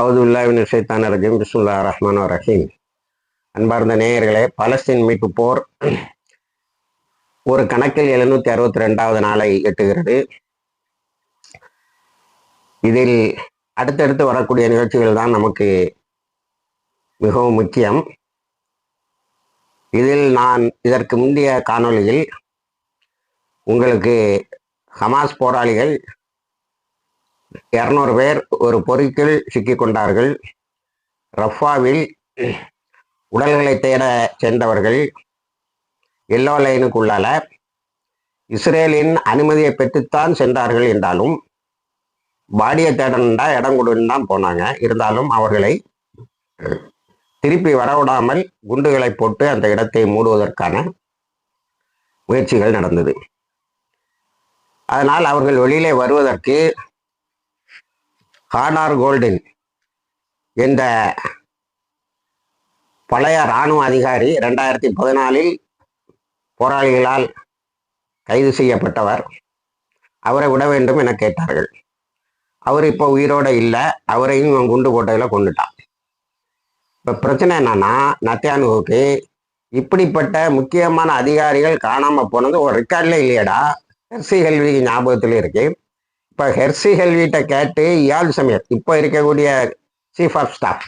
அவுதுல்லாவின் சைத்தான ரஜீம். பிஸ்முல்லா ரஹ்மான் ரஹீம். அன்பார்ந்த நேயர்களே பலஸ்தீன் மீட்பு போர் ஒரு கணக்கில் எழுநூத்தி அறுபத்தி ரெண்டாவது நாளை எட்டுகிறது. இதில் அடுத்தடுத்து வரக்கூடிய நிகழ்ச்சிகள் தான் நமக்கு மிகவும் முக்கியம். இதில் நான் இதற்கு முந்தைய காணொளியில் உங்களுக்கு ஹமாஸ் போராளிகள் இரநூறு பேர் ஒரு பொறிக்கில் சிக்கிக்கொண்டார்கள். ரஃபாவில் உடல்களை தேட சென்றவர்கள் எல்லோ லைனுக்குள்ளால இஸ்ரேலின் அனுமதியை பெற்றுத்தான் சென்றார்கள் என்றாலும் பாடியை தேடணுண்டா இடம் கொடுன்னு தான் போனாங்க. இருந்தாலும் அவர்களை திருப்பி வரவிடாமல் குண்டுகளை போட்டு அந்த இடத்தை மூடுவதற்கான முயற்சிகள் நடந்தது. அதனால் அவர்கள் வெளியிலே வருவதற்கு ஹார்டார் கோல்டன் என்ற பழைய இராணுவ அதிகாரி ரெண்டாயிரத்தி பதினாலில் போராளிகளால் கைது செய்யப்பட்டவர். அவரை விட வேண்டும் என கேட்டார்கள். அவர் இப்போ உயிரோட இல்லை. அவரையும் இவன் குண்டு போட்டதில் கொண்டுட்டான் இப்போ பிரச்சனை என்னன்னா நத்தியானுவுக்கு இப்படிப்பட்ட முக்கியமான அதிகாரிகள் காணாமல் போனது ஒரு ரெக்கார்டில் இல்லையடா. எஸ்சி கல்வி ஞாபகத்தில் இருக்கு. இப்போ ஹெர்சி ஹெல்விட்ட கேட்டு இயால் சமயத் இப்போ இருக்கக்கூடிய சீஃப் ஆஃப் ஸ்டாஃப்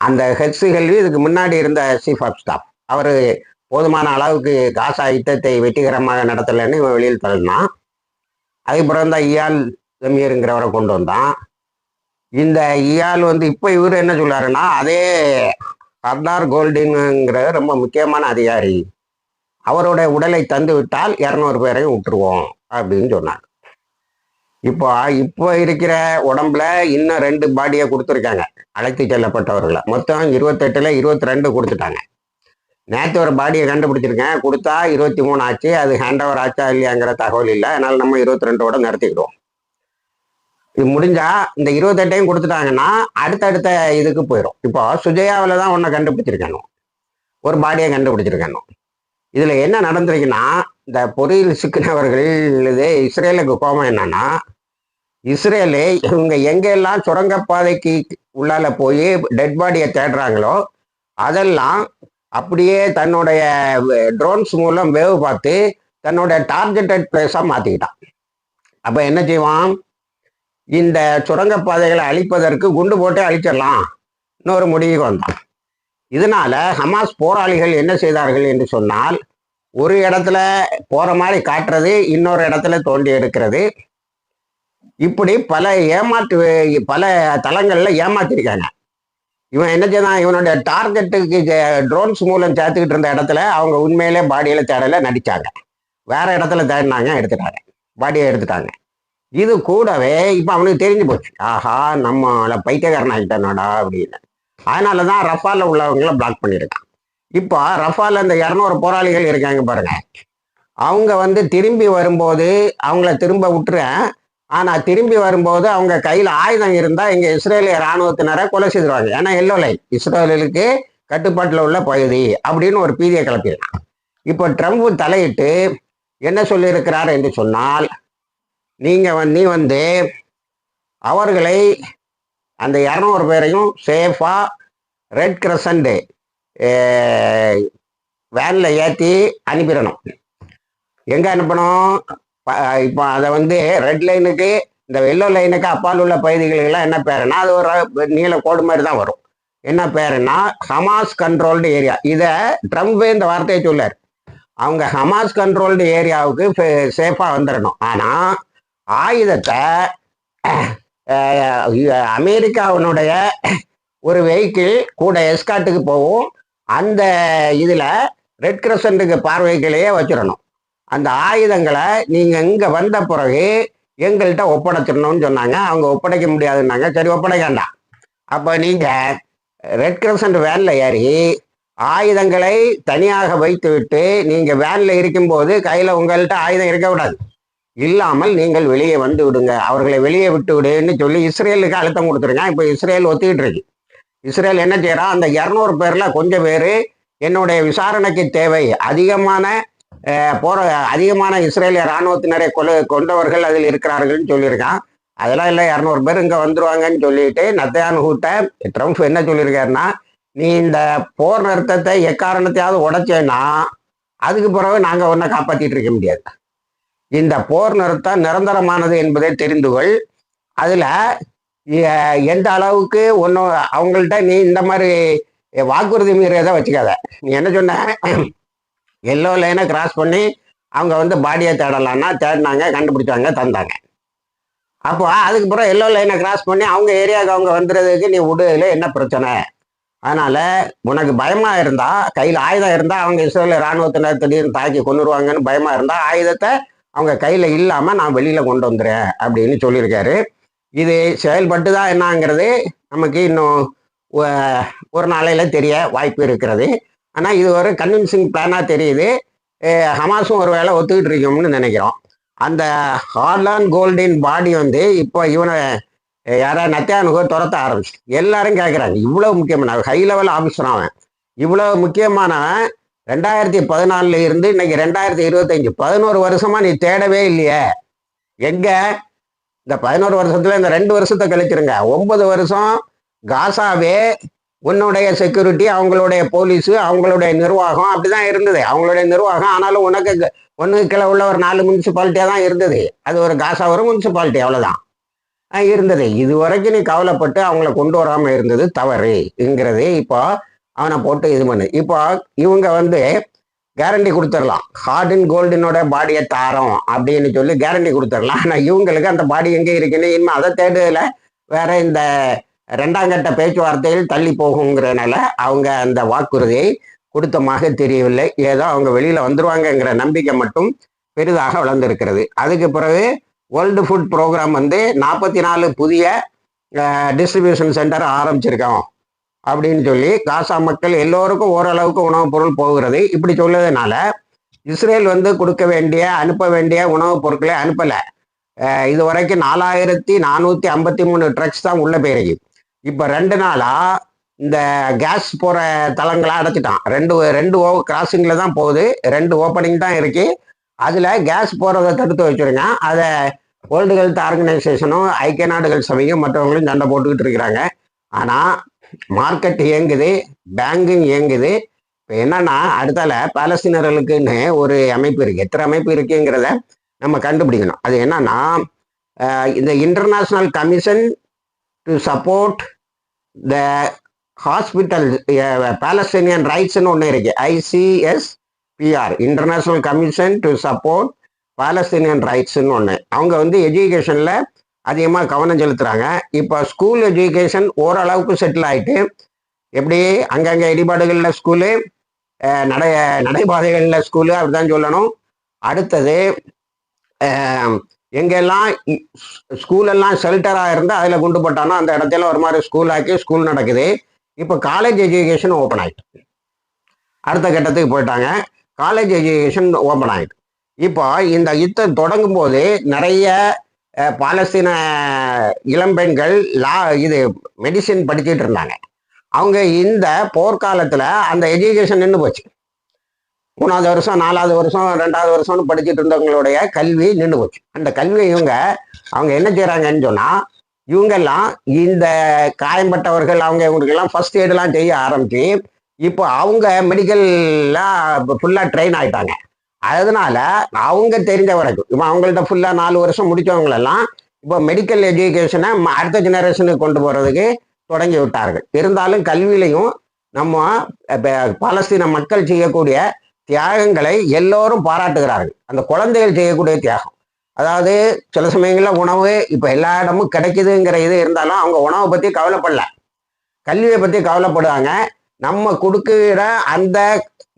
அந்த ஹெர்சி ஹெல்வி இதுக்கு முன்னாடி இருந்த சீஃப் ஆஃப் ஸ்டாஃப் அவர் போதுமான அளவுக்கு காசா யுத்தத்தை வெற்றிகரமாக நடத்தலைன்னு இவன் வெளியில் தள்ளினான் அதுக்கப்புறம் தான் இயால் ஜமீருங்கிறவரை கொண்டு வந்தான். இந்த இயால் வந்து இப்போ இவர் என்ன சொல்கிறாருன்னா அதே சர்தார் கோல்டின்ங்கிற ரொம்ப முக்கியமான அதிகாரி. அவருடைய உடலை தந்து விட்டால் இரநூறு பேரையும் விட்டுருவோம் அப்படின்னு சொன்னார். இப்போ இப்போ இருக்கிற உடம்புல இன்னும் ரெண்டு பாடியை கொடுத்துருக்காங்க. அழைத்து செல்லப்பட்டவர்களை. மொத்தம் இருபத்தெட்டுல இருபத்தி ரெண்டு கொடுத்துட்டாங்க. நேற்று ஒரு பாடியை கண்டுபிடிச்சிருக்கேன். கொடுத்தா இருபத்தி மூணு ஆச்சு. அது ஹேண்ட் ஓவர் ஆச்சா இல்லையாங்கிற தகவல் இல்லை. அதனால நம்ம இருபத்தி ரெண்டோட நிறுத்திக்கிடுவோம். இது முடிஞ்சா இந்த இருபத்தெட்டையும் கொடுத்துட்டாங்கன்னா அடுத்தடுத்த இதுக்கு போயிடும் இப்போ சுஜயாவில் தான் ஒன்றை கண்டுபிடிச்சிருக்கணும் ஒரு பாடியை கண்டுபிடிச்சிருக்கணும் இதில் என்ன நடந்திருக்குன்னா இந்த பொறியில் சிக்கினவர்கள் இது இஸ்ரேலுக்கு கோபம் என்னன்னா இஸ்ரேலு இவங்க எங்கெல்லாம் சுரங்கப்பாதைக்கு உள்ளால போய் டெட் பாடியை தேடுறாங்களோ அதெல்லாம் அப்படியே தன்னுடைய ட்ரோன்ஸ் மூலம் வேவு பார்த்து தன்னுடைய டார்கெட்டட் பிளேஸாக மாற்றிக்கிட்டான் அப்போ என்ன செய்வான்? இந்த சுரங்கப்பாதைகளை அழிப்பதற்கு குண்டு போட்டு அழிச்சிடலாம். இன்னொரு முடிவுக்கு வந்தான். இதனால ஹமாஸ் போராளிகள் என்ன செய்தார்கள் என்று சொன்னால் ஒரு இடத்துல போகிற மாதிரி காட்டுறது இன்னொரு இடத்துல தோண்டி எடுக்கிறது இப்படி பல ஏமாற்று பல தளங்கள்ல ஏமாத்திருக்காங்க. இவன் என்ன செய்தான் இவனுடைய டார்கெட்டுக்கு ட்ரோன்ஸ் மூலம் சேர்த்துக்கிட்டு இருந்த இடத்துல அவங்க உண்மையிலே பாடியில தேடல நடிச்சாங்க. வேற இடத்துல தேடினாங்க எடுத்துட்டாங்க. பாடியை எடுத்துட்டாங்க. இது கூடவே இப்போ அவனுக்கு தெரிஞ்சு போச்சு. ஆஹா நம்ம பைத்தியக்காரன் ஆகிட்டானடா அப்படின்னு. அதனால தான் ரஃபாலில் உள்ளவங்கள பிளாக் பண்ணியிருக்கான். இப்போ ரஃபாலில் இந்த இரநூறு போராளிகள் இருக்காங்க பாருங்க. அவங்க வந்து திரும்பி வரும்போது அவங்கள திரும்ப விட்டுறேன். ஆனால் திரும்பி வரும்போது அவங்க கையில் ஆயுதம் இருந்தால் இங்கே இஸ்ரேலிய இராணுவத்தினரை கொலை செய்திருவாங்க. ஏன்னா எல்லோ லைன். இஸ்ரேலுக்கு கட்டுப்பாட்டில் உள்ள பகுதி அப்படின்னு ஒரு பீதியை கிளப்பிடலாம் இப்போ ட்ரம்ப் தலையிட்டு என்ன சொல்லியிருக்கிறார் என்று சொன்னால் நீங்கள் வந்து நீ வந்து அவர்களை அந்த இரநூறு பேரையும் சேஃபாக ரெட் கிரசண்ட் வேனில் ஏற்றி அனுப்பிடணும். எங்கே அனுப்பணும்? இப்போ அதை வந்து ரெட் லைனுக்கு இந்த வெள்ளோ லைனுக்கு அப்பால் உள்ள பகுதிகளுக்கெல்லாம் என்ன பேருன்னா அது ஒரு நீல கோடு மாதிரி தான் வரும். என்ன பேருன்னா ஹமாஸ் கண்ட்ரோல்டு ஏரியா இதை ட்ரம்ப் இந்த வார்த்தையை சொல்லார். அவங்க ஹமாஸ் கண்ட்ரோல்டு ஏரியாவுக்கு சேஃபாக வந்துடணும் ஆனால் ஆயுதத்தை அமெரிக்காவினுடைய ஒரு வெஹிக்கிள் கூட எஸ்காட்டுக்கு போகும். அந்த இதில் ரெட் கிரசண்ட்டுக்கு பார்வைகளையே வச்சிடணும். அந்த ஆயுதங்களை நீங்கள் இங்கே வந்த பிறகு எங்கள்கிட்ட ஒப்படைச்சிடணும்னு சொன்னாங்க. அவங்க ஒப்படைக்க முடியாதுன்னாங்க. சரி ஒப்படைக்காண்டாம். அப்போ நீங்கள் ரெட் கிரசன்ட் வேனில் ஏறி ஆயுதங்களை தனியாக வைத்து விட்டு நீங்கள் வேனில் இருக்கும்போது கையில் உங்கள்கிட்ட ஆயுதம் இருக்கக்கூடாது. இல்லாமல் நீங்கள் வெளியே வந்து விடுங்க. அவர்களை வெளியே விட்டு விடுன்னு சொல்லி இஸ்ரேலுக்கு அழுத்தம் கொடுத்துருங்க. இப்போ இஸ்ரேல் ஒத்துக்கிட்டு இருக்கு. இஸ்ரேல் என்ன செய்யறான் அந்த இரநூறு பேர்ல கொஞ்சம் பேர் என்னுடைய விசாரணைக்கு தேவை. அதிகமான போற அதிகமான இஸ்ரேலிய இராணுவத்தினரை கொலை கொண்டவர்கள் அதில் இருக்கிறார்கள்னு சொல்லியிருக்கான். அதெல்லாம் இல்லை இரநூறு பேர் இங்கே வந்துருவாங்கன்னு சொல்லிட்டு நத்தையானுகிட்ட ட்ரம்ப் என்ன சொல்லியிருக்காருன்னா நீ இந்த போர் நிறுத்தத்தை எக்காரணத்தையாவது உடைச்சேன்னா அதுக்கு பிறகு நாங்கள் ஒன்றை காப்பாற்றிட்டு இருக்க முடியாது. இந்த போர் நிறுத்தம் நிரந்தரமானது என்பதை தெரிந்து கொள். அதில் எந்த அளவுக்கு ஒன்றும் அவங்கள்ட்ட நீ இந்த மாதிரி வாக்குறுதி மீறியதை வச்சுக்காத. நீ என்ன சொன்ன? எல்லோ லைனை கிராஸ் பண்ணி அவங்க வந்து பாடியை தேடலான்னா தேடினாங்க கண்டுபிடிச்சாங்க தந்தாங்க. அப்போ அதுக்கு எல்லோ லைனை கிராஸ் பண்ணி அவங்க ஏரியாவுக்கு அவங்க வந்துடுறதுக்கு நீ விடுறதுல என்ன பிரச்சனை? அதனால் உனக்கு பயமாக இருந்தால் கையில் ஆயுதம் இருந்தால் அவங்க இஸ்ரேலில் இராணுவத்தினர் திடீர்னு தாக்கி கொண்டுருவாங்கன்னு பயமாக இருந்தால் ஆயுதத்தை அவங்க கையில் இல்லாமல் நான் வெளியில் கொண்டு வந்துடுறேன் அப்படின்னு சொல்லியிருக்காரு. இது செயல்பட்டு தான் என்னங்கிறது நமக்கு இன்னும் ஒரு நாளையில் தெரிய வாய்ப்பு இருக்கிறது. ஆனால் இது ஒரு கன்வின்சிங் பிளானாக தெரியுது. ஹமாஸும் ஒரு வேலை ஒத்துக்கிட்டு இருக்கோம்னு நினைக்கிறோம். அந்த ஹார்லான் கோல்டின் பாடி வந்து இப்போ இவனை யாராவது யாரா நத்தியானுகோ துரத்த ஆரம்பிச்சு எல்லாரும் கேட்குறாங்க இவ்வளோ முக்கியமான ஹை லெவல் ஆஃபீஸர் அவன். இவ்வளோ முக்கியமானவன் ரெண்டாயிரத்தி பதினாலுல இருந்து இன்னைக்கு ரெண்டாயிரத்தி இருபத்தஞ்சு பதினோரு வருஷமா நீ தேடவே இல்லையே. எங்க? இந்த பதினோரு வருஷத்துல இந்த ரெண்டு வருஷத்தை கழிச்சிருங்க. ஒன்பது வருஷம் காசாவே உன்னுடைய செக்யூரிட்டி அவங்களுடைய போலீஸு அவங்களுடைய நிர்வாகம் அப்படிதான் இருந்தது. அவங்களுடைய நிர்வாகம் ஆனாலும் உனக்கு ஒன்று கிளை கீழே உள்ள ஒரு நாலு முனிசிபாலிட்டியாக தான் இருந்தது. அது ஒரு காசா ஒரு முனிசிபாலிட்டி அவ்வளோதான் இருந்தது. இது வரைக்கும் நீ கவலைப்பட்டு அவங்கள கொண்டு வராமல் இருந்தது தவறுங்கிறது இப்போ அவனை போட்டு இது பண்ணு. இப்போ இவங்க வந்து கேரண்டி கொடுத்துடலாம். ஹார்ட் அண்ட் கோல்டினோட பாடியை தாரோம் அப்படின்னு சொல்லி கேரண்டி கொடுத்துடலாம். ஆனால் இவங்களுக்கு அந்த பாடி எங்கே இருக்குன்னு இனிமேல் அதை தேடுதல வேற இந்த ரெண்டாம் கட்ட பேச்சுவார்த்தையில் தள்ளி போகுங்கிறனால அவங்க அந்த வாக்குறுதியை கொடுத்தமாக தெரியவில்லை. ஏதோ அவங்க வெளியில வந்துருவாங்கங்கிற நம்பிக்கை மட்டும் பெரிதாக வளர்ந்திருக்கிறது. அதுக்கு பிறகு வேர்ல்டு ஃபுட் ப்ரோக்ராம் வந்து நாற்பத்தி நாலு புதிய டிஸ்ட்ரிபியூஷன் சென்டர் ஆரம்பிச்சிருக்கோம் அப்படின்னு சொல்லி காசா மக்கள் எல்லோருக்கும் ஓரளவுக்கு உணவுப் பொருள் போகிறது. இப்படி சொல்லதுனால இஸ்ரேல் வந்து கொடுக்க வேண்டிய அனுப்ப வேண்டிய உணவுப் பொருட்களை அனுப்பலை. இது வரைக்கும் நாலாயிரத்தி நானூற்றி ஐம்பத்தி மூணு ட்ரக்ஸ் தான் உள்ளே போயிருக்கு. இப்போ ரெண்டு நாளா இந்த கேஸ் போகிற தளங்களை அடைச்சிட்டான். ரெண்டு ரெண்டு ஓ கிராசிங்கில் தான் போகுது. ரெண்டு ஓப்பனிங் தான் இருக்கு. அதில் கேஸ் போகிறத தடுத்து வச்சிருங்க. அதை வேர்ல்டு ஹெல்த் ஆர்கனைசேஷனும் ஐக்கிய நாடுகள் சபையும் மற்றவங்களும் சண்டை போட்டுக்கிட்டு இருக்கிறாங்க. ஆனால் மார்க்கெட் இயங்குது பேங்கிங் இயங்குது. இப்போ என்னன்னா அடுத்தால பாலஸ்தீனர்களுக்குன்னு ஒரு அமைப்பு இருக்கு. எத்தனை அமைப்பு இருக்குங்கிறத நம்ம கண்டுபிடிக்கணும். அது என்னன்னா இந்த international commission to support the hospital Palestinian ரைட்ஸ்னு ஒன்று இருக்கு ICS PR international commission to support Palestinian ரைட்ஸ்னு ஒன்று அவங்க வந்து எஜுகேஷனில் அதிகமாக கவனம் செலுத்துகிறாங்க இப்போ ஸ்கூல் எஜுகேஷன் ஓரளவுக்கு செட்டில் ஆகிட்டு எப்படி அங்கங்கே இடிபாடுகளில் ஸ்கூலு நடை நடைபாதைகளில் ஸ்கூலு அப்படிதான் சொல்லணும். அடுத்தது எங்கெல்லாம் ஸ்கூலெல்லாம் ஷெல்டராக இருந்து அதில் குண்டு போட்டானோ அந்த இடத்துல ஒரு மாதிரி ஸ்கூல் ஆக்கி ஸ்கூல் நடக்குது. இப்போ காலேஜ் எஜுகேஷன் ஓப்பன் ஆகிட்டு அடுத்த கட்டத்துக்கு போயிட்டாங்க. காலேஜ் எஜுகேஷன் ஓப்பன் ஆகிட்டு இப்போ இந்த யுத்தம் தொடங்கும் போது நிறைய பாலஸ்தீன இளம்பெண்கள் லா இது மெடிசின் படிச்சுட்டு இருந்தாங்க. அவங்க இந்த போர்க்காலத்தில் அந்த எஜுகேஷன் நின்று போச்சு. மூணாவது வருஷம் நாலாவது வருஷம் ரெண்டாவது வருஷம்னு படிச்சுட்டு இருந்தவங்களுடைய கல்வி நின்று போச்சு. அந்த கல்வியை இவங்க அவங்க என்ன செய்கிறாங்கன்னு சொன்னால் இவங்கெல்லாம் இந்த காயம்பட்டவர்கள் அவங்க இவங்களுக்கெல்லாம் ஃபர்ஸ்ட் எய்டெல்லாம் செய்ய ஆரம்பிச்சு இப்போ அவங்க மெடிக்கல்லாம் ஃபுல்லாக ட்ரெயின் ஆயிட்டாங்க. அதனால அவங்க தெரிஞ்ச வரைக்கும் இப்போ அவங்கள்ட்ட ஃபுல்லாக நாலு வருஷம் முடித்தவங்களெல்லாம் இப்போ மெடிக்கல் எஜுகேஷனை அடுத்த ஜெனரேஷனுக்கு கொண்டு போகிறதுக்கு தொடங்கி விட்டார்கள். இருந்தாலும் கல்வியிலையும் நம்ம பாலஸ்தீன மக்கள் செய்யக்கூடிய தியாகங்களை எல்லோரும் பாராட்டுகிறார்கள். அந்த குழந்தைகள் செய்யக்கூடிய தியாகம். அதாவது சில சமயங்களில் உணவு இப்போ எல்லா இடமும் கிடைக்குதுங்கிற இது இருந்தாலும் அவங்க உணவை பற்றி கவலைப்படல. கல்வியை பற்றி கவலைப்படுவாங்க நம்ம கொடுக்குற அந்த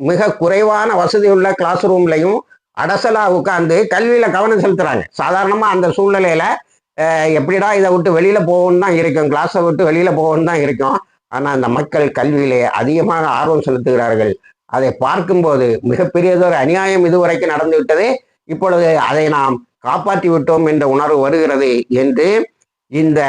மிக குறைவான வசதி உள்ள கிளாஸ் ரூம்லையும் அடசலாக உட்காந்து கல்வியில் கவனம் செலுத்துகிறாங்க சாதாரணமாக அந்த சூழ்நிலையில் எப்படிடா இதை விட்டு வெளியில் போகணும் தான் இருக்கும். கிளாஸை விட்டு வெளியில் போகணும் தான் இருக்கும். ஆனால் அந்த மக்கள் கல்வியிலே அதிகமாக ஆர்வம் செலுத்துகிறார்கள். அதை பார்க்கும்போது மிகப்பெரியதொரு அநியாயம் இதுவரைக்கும் நடந்து விட்டது இப்பொழுது அதை நாம் காப்பாற்றி விட்டோம் என்ற உணர்வு வருகிறது என்று இந்த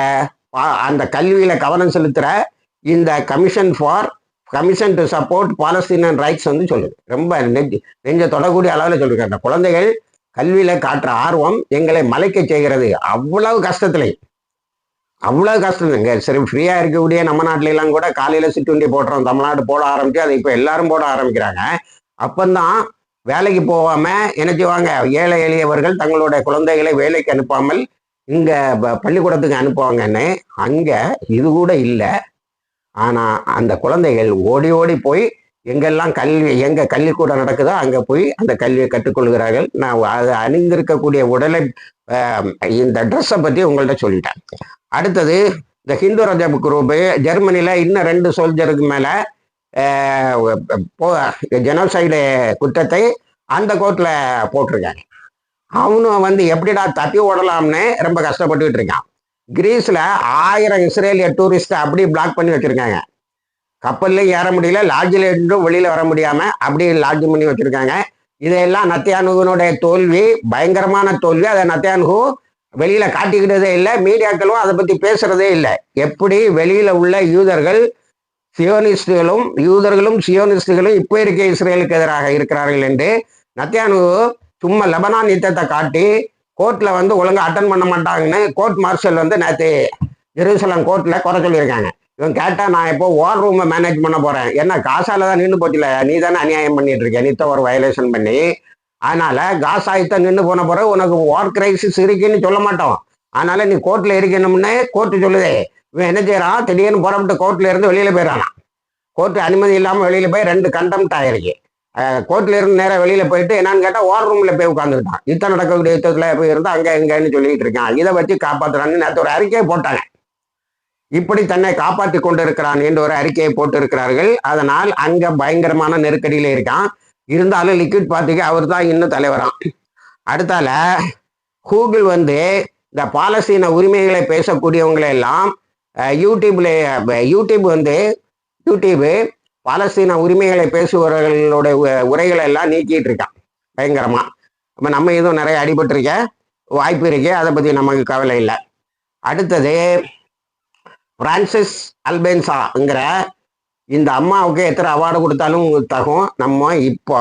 பா- அந்த கல்வியில கவனம் செலுத்துற இந்த commission for commission to support Palestinian rights வந்து சொல்லுது. ரொம்ப நெஞ்ச நெஞ்ச தொடக்கூடிய அளவில் சொல்லிருக்காங்க அந்த குழந்தைகள் கல்வியில காட்டுற ஆர்வம் எங்களை மலைக்க செய்கிறது. அவ்வளவு கஷ்டத்துல. அவ்வளோ கஷ்டம் இங்கே சரி ஃப்ரீயாக இருக்கக்கூடிய நம்ம நாட்டிலலாம் கூட காலையில் சிற்றுண்டி போடுறோம். தமிழ்நாடு போட ஆரம்பிச்சு அதை இப்போ எல்லாரும் போட ஆரம்பிக்கிறாங்க. அப்பந்தான் வேலைக்கு போகாமல் என்ன செய்வாங்க ஏழை எளியவர்கள் தங்களுடைய குழந்தைகளை வேலைக்கு அனுப்பாமல் இங்கே பள்ளிக்கூடத்துக்கு அனுப்புவாங்கன்னு அங்கே இது கூட இல்லை. ஆனால் அந்த குழந்தைகள் ஓடி ஓடி போய் எங்கெல்லாம் கல்வி எங்கே கல்விக்கூடம் நடக்குதோ அங்கே போய் அந்த கல்வியை கற்றுக்கொள்கிறார்கள். நான் அது அணிந்திருக்கக்கூடிய உடலை இந்த ட்ரெஸ்ஸை பற்றி உங்கள்கிட்ட சொல்லிட்டேன். அடுத்தது இந்த ஹிந்து ரஜப் குரூப்பு ஜெர்மனியில் இன்னும் ரெண்டு சோல்ஜருக்கு மேலே ஜெனோசைடு குற்றத்தை அந்த கோர்ட்டில் போட்டிருக்காங்க அவனும் வந்து எப்படிடா தப்பி ஓடலாம்னு ரொம்ப கஷ்டப்பட்டுக்கிட்டு இருக்கான். கிரீஸில் ஆயிரம் இஸ்ரேலிய டூரிஸ்ட்டை அப்படி பிளாக் பண்ணி வச்சுருக்காங்க. கப்பல்லையும் ஏற முடியல லாட்ஜில் இருந்தும் வெளியில் வர முடியாமல் அப்படியே லாட்ஜ் பண்ணி வச்சுருக்காங்க. இதையெல்லாம் நத்தியானுகனுடைய தோல்வி பயங்கரமான தோல்வி அதை நத்தியானுகு வெளியில காட்டிக்கிட்டதே இல்லை மீடியாக்களும் அதை பத்தி பேசுறதே இல்லை. எப்படி வெளியில உள்ள யூதர்கள் சியோனிஸ்டுகளும் யூதர்களும் சியோனிஸ்டுகளும் இப்போ இருக்க இஸ்ரேலுக்கு எதிராக இருக்கிறார்கள் என்று நத்தியானு சும்மா லெபனான் யுத்தத்தை காட்டி கோர்ட்ல வந்து ஒழுங்கா அட்டன் பண்ண மாட்டாங்கன்னு கோர்ட் மார்ஷல் வந்து நேற்று ஜெருசலம் கோர்ட்ல குறை சொல்லியிருக்காங்க. இவன் கேட்டா நான் எப்போ ஓர் ரூமை மேனேஜ் பண்ண போறேன். என்ன காசால தான் நின்று போச்சுல. நீ தானே அநியாயம் பண்ணிட்டு இருக்க. நித்த ஒரு வயலேஷன் பண்ணி. அதனால காசா நின்று போன பிறகு உனக்கு ஓர் கிரைசிஸ் இருக்குன்னு சொல்ல மாட்டோம். அதனால நீ கோர்ட்ல இருக்கணும்னு கோர்ட்டு சொல்லுதே. இவன் என்ன செய்யறான் திடீர்னு புறப்பட்டு கோர்ட்ல இருந்து வெளியில போயிடறான்? கோர்ட்டு அனுமதி இல்லாம வெளியில போய் ரெண்டு கண்டம்ட் ஆயிருக்கு. கோர்ட்ல இருந்து நேராக வெளியில போயிட்டு என்னன்னு கேட்டா ஓர் ரூம்ல போய் உட்காந்துக்கிட்டான் யுத்தம் நடக்கக்கூடிய யுத்தத்துல போய் இருந்தால் அங்க எங்கன்னு சொல்லிட்டு இருக்கான். இதை வச்சு காப்பாத்துறான்னு நேற்று ஒரு அறிக்கையை போட்டாங்க. இப்படி தன்னை காப்பாற்றி கொண்டிருக்கிறான் என்று ஒரு அறிக்கையை போட்டு இருக்கிறார்கள் அதனால் அங்க பயங்கரமான நெருக்கடியில இருக்கான். இருந்தாலும் லிக்விட் பார்ட்டிக்கு அவர் தான் இன்னும் தலைவராம். அடுத்தால கூகுள் வந்து இந்த பாலஸ்தீன உரிமைகளை பேசக்கூடியவங்களை எல்லாம் யூடியூப்ல யூடியூப் வந்து யூடியூப் பாலஸ்தீன உரிமைகளை பேசுபவர்களுடைய உ- உரைகளை எல்லாம் நீக்கிட்டு இருக்கான். பயங்கரமா. இப்போ நம்ம இதுவும் நிறைய அடிபட்டிருக்க வாய்ப்பு இருக்கு அதை பத்தி நமக்கு கவலை இல்லை. அடுத்தது பிரான்சிஸ் அல்பென்சாங்கிற இந்த அம்மாவுக்கு எத்தனை அவார்டு கொடுத்தாலும் தகும். நம்ம இப்போ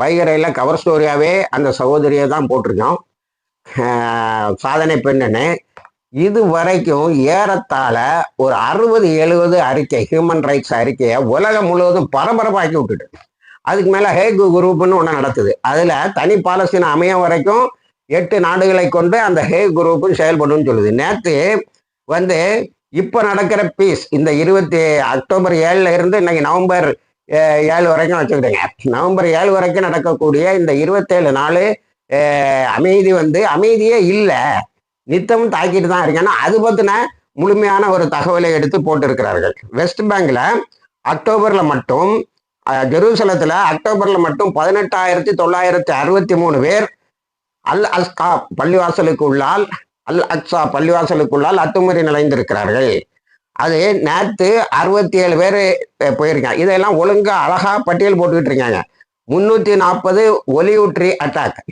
வைகரையில் கவர் ஸ்டோரியாவே அந்த சகோதரியை தான் போட்டிருக்கோம். சாதனை பெண்ணுன்னு இது வரைக்கும் ஏறத்தாழ ஒரு அறுபது எழுபது அறிக்கை ஹியூமன் ரைட்ஸ் அறிக்கையை உலகம் முழுவதும் பரபரப்பாக்கி விட்டுட்டு அதுக்கு மேலே ஹேக் குரூப்னு ஒன்று நடத்துது. அதில் தனி பாலஸ்தீனம் அமையம் வரைக்கும் எட்டு நாடுகளை கொண்டு அந்த ஹேக் குரூப்பும் செயல்படும் சொல்லுது. நேற்று வந்து இப்போ நடக்கிற பீஸ் இந்த இருபத்தி அக்டோபர் ஏழுல இருந்து இன்னைக்கு நவம்பர் ஏழு வரைக்கும் வச்சுக்கிட்டேங்க. நவம்பர் ஏழு வரைக்கும் நடக்கக்கூடிய இந்த இருபத்தேழு நாள் அமைதி வந்து அமைதியே இல்லை. நித்தமும் தாக்கிட்டு தான் இருக்கு அது பற்றின முழுமையான ஒரு தகவலை எடுத்து போட்டிருக்கிறார்கள். வெஸ்ட் பேங்கில் அக்டோபரில் மட்டும் ஜெருசலத்தில் அக்டோபரில் மட்டும் பதினெட்டாயிரத்தி தொள்ளாயிரத்தி அறுபத்தி மூணு பேர் அல் அஸ்கா பள்ளிவாசலுக்கு உள்ளால் அல் அக்ஸா பள்ளிவாசலுக்குள்ளால் அத்துமீறி நுழைந்திருக்கிறார்கள். அது நேற்று அறுபத்தி ஏழு பேர் போயிருக்காங்க. இதெல்லாம் ஒழுங்காக அழகாக பட்டியல் போட்டுக்கிட்டு இருக்காங்க. முன்னூற்றி நாற்பது ஒலியூற்றி அட்டாக்.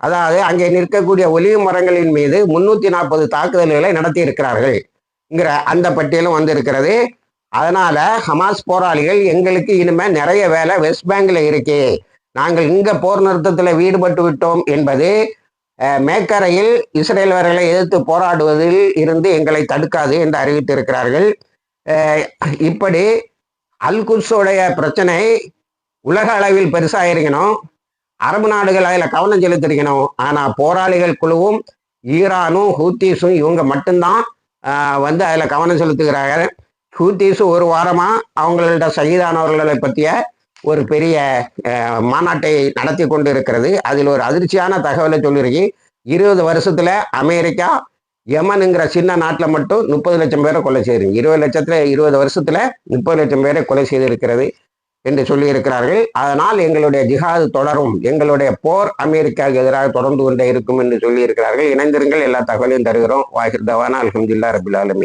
அதாவது அங்கே நிற்கக்கூடிய ஒலிவு மரங்களின் மீது முன்னூற்றி நாற்பது தாக்குதல்களை நடத்தி இருக்கிறார்கள்ங்கிற அந்த பட்டியலும் வந்திருக்கிறது. அதனால ஹமாஸ் போராளிகள் எங்களுக்கு இனிமேல் நிறைய வேலை வெஸ்ட் பேங்கில் இருக்கு. நாங்கள் இங்கே போர் நிறுத்தத்தில் ஈடுபட்டு விட்டோம் என்பது மேக்கரையில் இஸ்ரேலர்களை எதிர்த்து போராடுவதில் இருந்து எங்களை தடுக்காது என்று அறிவித்திருக்கிறார்கள். இப்படி அல்குட்ஸோடைய பிரச்சனை உலக அளவில் பெருசாக இருக்கணும் அரபு நாடுகள் அதில் கவனம் செலுத்திருக்கணும். ஆனால் போராளிகள் குழுவும் ஈரானும் ஹூத்தீஸும் இவங்க மட்டும்தான் வந்து அதில் கவனம் செலுத்துகிறார்கள். ஹூத்தீஸும் ஒரு வாரமாக அவங்களோட சகிதானவர்களை பற்றிய ஒரு பெரிய மாநாட்டை நடத்தி கொண்டு இருக்கிறது அதில் ஒரு அதிர்ச்சியான தகவலை சொல்லியிருக்கு இருபது வருஷத்துல அமெரிக்கா யமனுங்கிற சின்ன நாட்டில் மட்டும் முப்பது லட்சம் பேரை கொலை செய்திருக்கு. இருபது லட்சத்துல இருபது வருஷத்துல முப்பது லட்சம் பேரை கொலை செய்திருக்கிறது என்று சொல்லியிருக்கிறார்கள். அதனால் எங்களுடைய ஜிஹாது தொடரும் எங்களுடைய போர் அமெரிக்காவுக்கு எதிராக தொடர்ந்து கொண்டே இருக்கும் என்று சொல்லியிருக்கிறார்கள். இணைந்திருங்கள் எல்லா தகவலையும் தருகிறோம். வாகிர் தவானா அலமதுல்லா ரபுல் ஆலமீன்.